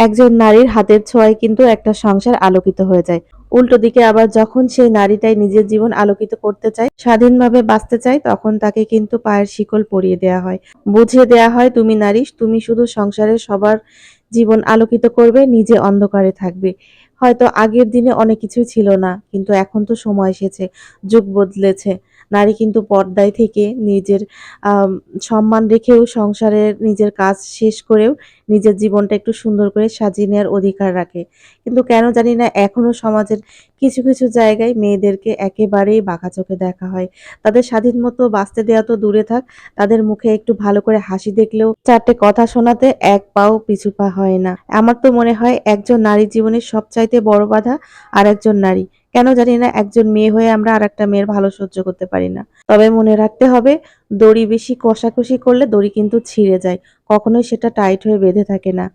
একজন নারীর হাতের ছোঁয়ায় কিন্তু একটা সংসার আলোকিত হয়ে যায়। উল্টো দিকে আবার যখন সেই নারীটাই নিজের জীবন আলোকিত করতে চায়, স্বাধীনভাবে বাঁচতে চায়, তখন তাকে কিন্তু পায়ের শিকল পরিয়ে দেয়া হয়। বুঝিয়ে দেয়া হয়, তুমি নারী, তুমি শুধু সংসারে সবার জীবন আলোকিত করবে, নিজে অন্ধকারে থাকবে। হয়তো আগের দিনে অনেক কিছুই ছিল না, কিন্তু এখন তো সময় এসেছে, যুগ বদলেছে। নারী কিন্তু পর্দায় থেকে নিজের সম্মান রেখেও সংসারের নিজের কাজ শেষ করেও নিজের জীবনটা একটু সুন্দর করে সাজিয়ে নেওয়ার অধিকার রাখে। কিন্তু কেন জানি না, এখনও সমাজের কিছু কিছু জায়গায় মেয়েদেরকে একেবারেই বাঁকা চোখে দেখা হয়। তাদের স্বাধীন মতো বাঁচতে দেওয়া তো দূরে থাক, তাদের মুখে একটু ভালো করে হাসি দেখলেও চারটে কথা শোনাতে এক পাও পিছু পা হয় না। আমার তো মনে হয় একজন নারী জীবনের সবচাইতে বড় বাধা আর একজন নারী। কেন জানি না, একজন মেয়ে হয়ে আমরা আর একটা মেয়ের ভালো সহ্য করতে পারি না। তবে মনে রাখতে হবে, দড়ি বেশি কষাকষি করলে দড়ি কিন্তু ছিঁড়ে যায়। কখনোই সেটা টাইট হয়ে বেঁধে থাকে না।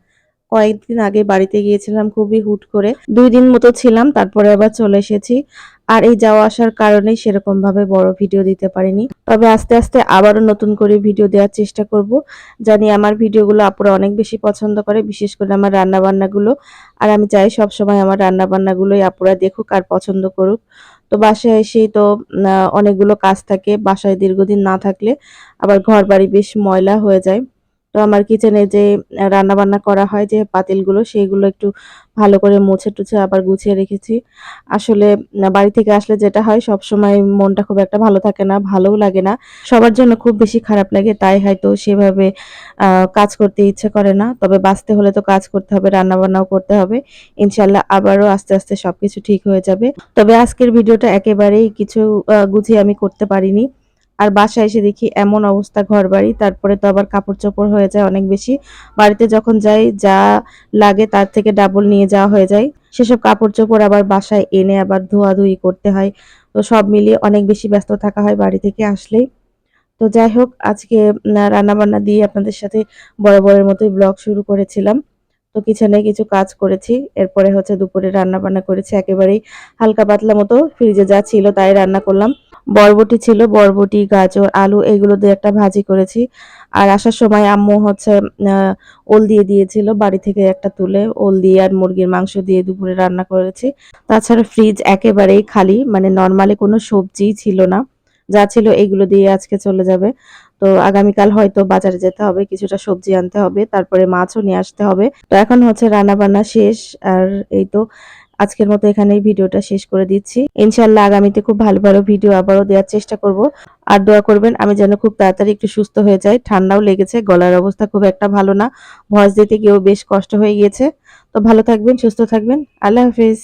কয়েকদিন আগে বাড়িতে গিয়েছিলাম খুবই হুট করে। দুই দিন মতো ছিলাম, তারপরে আবার চলে এসেছি। আর এই যাওয়া আসার কারণেই সেরকম ভাবে বড় ভিডিও দিতে পারিনি। তবে আস্তে আস্তে আবারও নতুন করে ভিডিও দেওয়ার চেষ্টা করব। জানি আমার ভিডিওগুলো আপুরা অনেক বেশি পছন্দ করে, বিশেষ করে আমার রান্না বান্নাগুলো আর আমি চাই সব সময় আমার রান্না বান্নাগুলোই আপুরা দেখুক আর পছন্দ করুক। তো বাসায় এসেই তো অনেকগুলো কাজ থাকে, বাসায় দীর্ঘদিন না থাকলে আবার ঘর বাড়ি বেশ ময়লা হয়ে যায়। তো আমার কিচেনে যে রান্না বান্না করা হয়, যে পাতিলগুলো সেইগুলো একটু ভালো করে মুছে টুছে আবার গুছিয়ে রেখেছি। আসলে বাড়ি থেকে আসলে যেটা হয় সব সময় মনটা খুব একটা ভালো থাকে না, ভালোও লাগে না। সবার জন্য খুব বেশি খারাপ লাগে, তাই হয়তো সেভাবে কাজ করতে ইচ্ছে করে না। তবে বাঁচতে হলে তো কাজ করতে হবে রান্না বান্নাও করতে হবে। ইনশাল্লাহ আবারও আস্তে আস্তে সবকিছু ঠিক হয়ে যাবে। তবে আজকের ভিডিওটা একেবারেই কিছু গুছিয়ে আমি করতে পারিনি। আর বাসায় এসে দেখি এমন অবস্থা ঘর বাড়ি তারপরে তো আবার কাপড় চোপড় হয়ে যায় অনেক বেশি। বাড়িতে যখন যাই, যা লাগে তার থেকে ডাবল নিয়ে যাওয়া হয়ে যায়। সেসব কাপড় চোপড় আবার বাসায় এনে আবার ধোয়াধুয়ি করতে হয়। তো সব মিলিয়ে অনেক বেশি ব্যস্ত থাকা হয় বাড়ি থেকে আসলেই। তো যাই হোক, আজকে রান্না বান্না দিয়ে আপনাদের সাথে বড় বড়ের মতোই ব্লগ শুরু করেছিলাম। তো কিচেনে কিছু কাজ করেছি। এরপরে হচ্ছে দুপুরে রান্না বান্না করেছি। একেবারেই হালকা পাতলা মতো। ফ্রিজে যা ছিল তাই রান্না করলাম। বরবটি ছিল, বরবটি, গাজর, আলু, এগুলো দিয়ে একটা ভাজি করেছি। আর আসার সময় আম্মু হচ্ছে ওল দিয়ে দিয়েছিল বাড়ি থেকে একটা তুলে, ওল দিয়ে আর মুরগির মাংস দিয়ে দুপুরে রান্না করেছি। তাছাড়া ফ্রিজ একেবারেই খালি মানে নর্মালি কোনো সবজিই ছিল না। যা ছিল এগুলো দিয়ে আজকে চলে যাবে। তো আগামীকাল হয়তো বাজারে যেতে হবে, কিছুটা সবজি আনতে হবে, তারপরে মাছও নিয়ে আসতে হবে। তো এখন হচ্ছে রান্না বান্না শেষ, আর এই তো আজকের মতো এখানেই ভিডিওটা শেষ করে দিচ্ছি। ইনশাল্লাহ আগামীতে খুব ভালো ভালো ভিডিও আবারও দেওয়ার চেষ্টা করব। আর দোয়া করবেন, আমি যেন খুব তাড়াতাড়ি একটু সুস্থ হয়ে যাই। ঠান্ডাও লেগেছে, গলার অবস্থা খুব একটা ভালো না। ভয়েস দিতে গিয়েও বেশ কষ্ট হয়ে গিয়েছে। তো ভালো থাকবেন, সুস্থ থাকবেন। আল্লাহ হাফিজ।